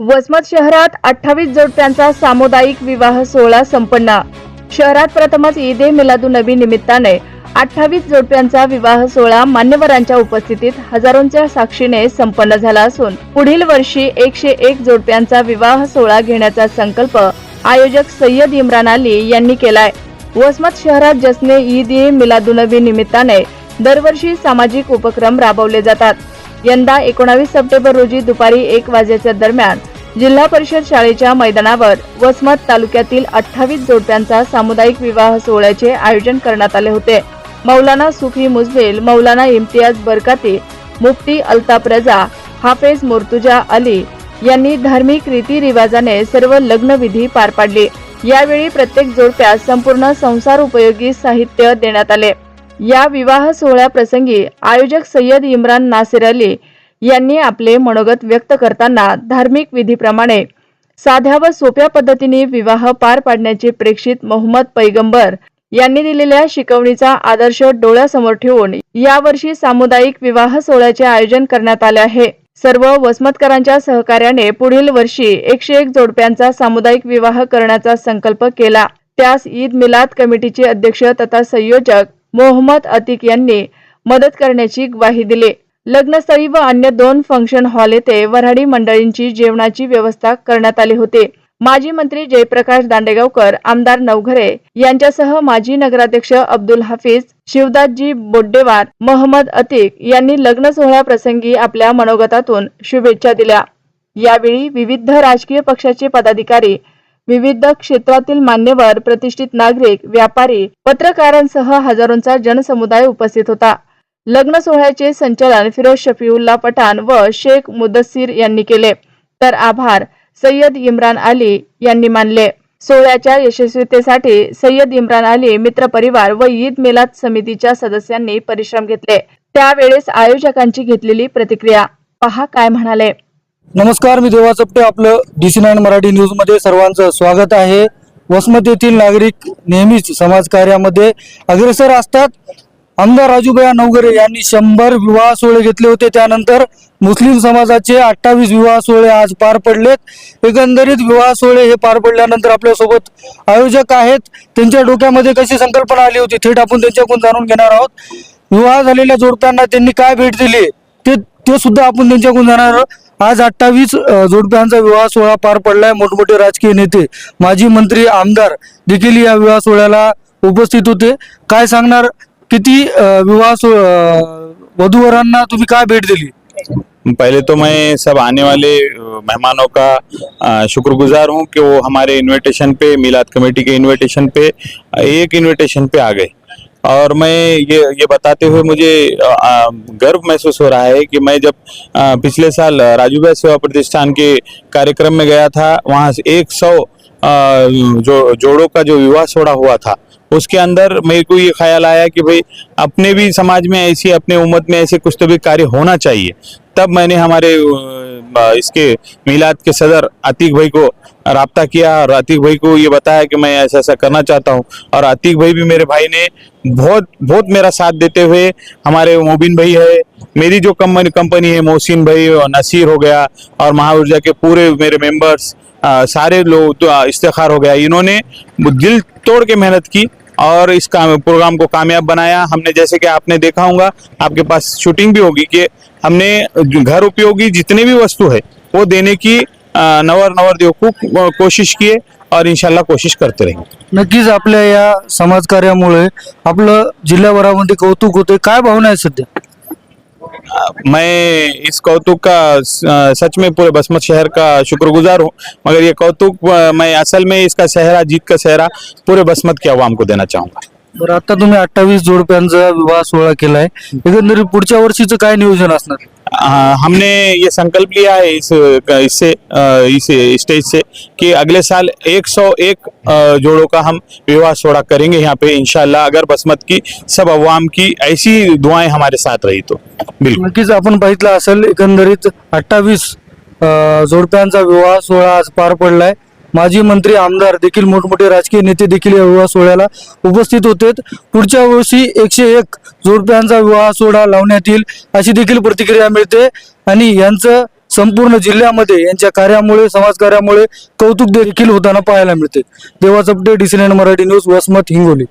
वसमत शहरात अठ्ठावीस जोडप्यांचा सामुदायिक विवाह सोहळा संपन्न. शहरात प्रथमच ईद ए मिलादुनबी निमित्ताने अठ्ठावीस जोडप्यांचा विवाह सोहळा मान्यवरांच्या उपस्थितीत हजारोंच्या साक्षीने संपन्न झाला असून पुढील वर्षी एकशे एक जोडप्यांचा विवाह सोहळा घेण्याचा संकल्प आयोजक सय्यद इम्रान अली यांनी केलाय. वसमत शहरात जसने ईद ए मिलादुनबी निमित्ताने दरवर्षी सामाजिक उपक्रम राबवले जातात. यंदा एकोणावीस सप्टेंबर रोजी दुपारी एक वाजेच्या दरम्यान जिल्हा परिषद शाळेच्या मैदानावर वसमत तालुक्यातील अठ्ठावीस जोडप्यांचा सामुदायिक विवाह सोहळ्याचे आयोजन करण्यात आले होते. मौलाना सुफी मुजबिल मौलाना इम्तियाज बरकाती मुफ्ती अल्ताफ रजा हाफेज मुर्तुजा अली यांनी धार्मिक रीतिरिवाजाने सर्व लग्नविधी पार पाडली. यावेळी प्रत्येक जोडप्यास संपूर्ण संसार उपयोगी साहित्य देण्यात आले. या विवाह सोहळ्याप्रसंगी आयोजक सय्यद इम्रान नासिर अली यांनी आपले मनोगत व्यक्त करताना धार्मिक विधीप्रमाणे साध्या व सोप्या पद्धतीने विवाह पार पाडण्याचे प्रेक्षित मोहम्मद पैगंबर यांनी दिलेल्या शिकवणीचा आदर्श डोळ्यासमोर ठेवून यावर्षी सामुदायिक विवाह सोहळ्याचे आयोजन करण्यात आले आहे. सर्व वसमतकरांच्या सहकार्याने पुढील वर्षी एकशे एक जोडप्यांचा सामुदायिक विवाह करण्याचा संकल्प केला. त्यास ईद मिलाद कमिटीचे अध्यक्ष तथा संयोजक मोहम्मद अतिक यांनी मदत करण्याची ग्वाही दिली. लग्नस्थळी व अन्य दोन फंक्शन हॉल येथे वऱ्हाडी मंडळींची जेवणाची व्यवस्था करण्यात आली होती. माजी मंत्री जयप्रकाश दांडेगावकर आमदार नवघरे यांच्यासह माजी नगराध्यक्ष अब्दुल हाफिज शिवदासजी बोड्डेवार मोहम्मद अतिक यांनी लग्न सोहळ्याप्रसंगी आपल्या मनोगतातून शुभेच्छा दिल्या. यावेळी विविध राजकीय पक्षाचे पदाधिकारी विविध क्षेत्रातील मान्यवर प्रतिष्ठित नागरिक व्यापारी पत्रकारांसह हजारोंचा जनसमुदाय उपस्थित होता. लग्न सोहळ्याचे संचालन फिरोज शफीउल्ला पठाण व शेख मुदस्सीर यांनी केले. तर आभार सय्यद इम्रान अली यांनी मानले. सोहळ्याच्या यशस्वीतेसाठी सय्यद इम्रान अली मित्र परिवार व ईद मिलाद समितीच्या सदस्यांनी परिश्रम घेतले. त्यावेळेस आयोजकांची घेतलेली प्रतिक्रिया. पहा काय म्हणाले. नमस्कार मी देवा चपटे आपलं डी सी नाईन मराठी न्यूजमध्ये सर्वांचं स्वागत आहे. वसमत येथील नागरिक नेहमीच समाजकार्यामध्ये अग्रेसर असतात. आमदार राजूभया नवगरे यांनी शंभर विवाह सोहळे घेतले होते. त्यानंतर मुस्लिम समाजाचे अठ्ठावीस विवाह सोहळे आज पार पडलेत. एकंदरीत विवाह सोहळे हे पार पडल्यानंतर आपल्यासोबत आयोजक आहेत. त्यांच्या डोक्यामध्ये कशी संकल्पना आली होती थेट आपण त्यांच्याकडून जाणून घेणार आहोत. विवाह झालेल्या जोडप्यांना त्यांनी काय भेट दिली ते ते सुद्धा आपण त्यांच्याकडून जाणार आहोत. आज अठ्ठावीस जोडप्यांचा विवाह सोहळा पार पडलाय. मोठमोठे राजकीय नेते माजी मंत्री आमदार देखील या विवाह सोहळ्याला उपस्थित होते. काय सांगणार किती विवाह सो अ, तुम्ही काय भेट दिली? पहले तो मैं सब आने वाले मेहमानों का शुक्रगुजार हूँ कि वो हमारे इनविटेशन पे मिलाद कमेटी के इनविटेशन पे एक इनविटेशन पे आ गए। और मैं ये ये बताते हुए मुझे गर्व महसूस हो रहा है कि मैं जब पिछले साल राजूभाई सेवा प्रतिष्ठान के कार्यक्रम में गया था वहाँ से एक सौ जो जोड़ों का जो विवाह सोड़ा हुआ था उसके अंदर मेरे को ये ख्याल आया कि भाई अपने भी समाज में ऐसी अपने उम्मत में ऐसे कुछ तो भी कार्य होना चाहिए। तब मैंने हमारे इसके मिलाद के सदर आतिक भाई को रबता किया और आतिक भाई को ये बताया कि मैं ऐसा ऐसा करना चाहता हूँ। और आतिक भाई भी मेरे भाई ने बहुत बहुत मेरा साथ देते हुए हमारे मोबिन भाई है मेरी जो कंपनी कंपनी है मोहसिन भाई और नसीर हो गया और महाऊर्जा के पूरे मेरे मेंबर्स अ, सारे लोग तो इफ्तिखार हो गया। इन्होंने दिल तोड़ के मेहनत की और इस काम प्रोग्राम को कामयाब बनाया। हमने जैसे कि आपने देखा होगा आपके पास शूटिंग भी होगी कि हमने घर उपयोगी जितने भी वस्तु है वो देने की नवर नवर देव को कोशिश किए और इंशाल्लाह कोशिश करते रहेंगे। नक्कीच आपल्या या समाजकार्यामुळे आपलं जिल्ह्याभरामध्ये कौतुक होते काय भावना आहे सध्या? मैं इस कौतुक का सच में पूरे बसमत शहर का शुक्रगुजार हूँ। मगर ये कौतुक मैं असल में इसका सहरा, जीत का सहरा पूरे बसमत के आवाम को देना चाहूँगा। बरं आता तुम्ही अठ्ठावीस जोडप्यांचा विवाह सोहळा केलाय. एकंदरीत पुढच्या वर्षीचं काय नियोजन असणार? हमने ये संकल्प लिया है इस इससे इस स्टेज से कि अगले साल 101 अ, जोड़ों का हम विवाह सोड़ा करेंगे यहाँ पे इंशाल्लाह अगर बसमत की सब अवाम की ऐसी दुआएं हमारे साथ रही तो। बिल्कुल। नक्कीच आपण पाहितलं असेल एकंदरीत अठ्ठावीस जोडप्यांचा विवाह सोहळा आज पार पडलाय. माजी मंत्री आमदार देखील मोठमोठे राजकीय नेते देखील या विवाह सोहळ्याला उपस्थित होते पुढच्या वर्षी एकशे एक जोडप्यांचा विवाह सोहळा लावण्यात येईल अशी देखील प्रतिक्रिया मिळते. आणि यांचं संपूर्ण जिल्ह्यामध्ये यांच्या कार्यामुळे समाजकार्यामुळे कौतुक देखील होताना पाहायला मिळते. देवा चपटे डिसिलेंट मराठी न्यूज वसमत हिंगोली.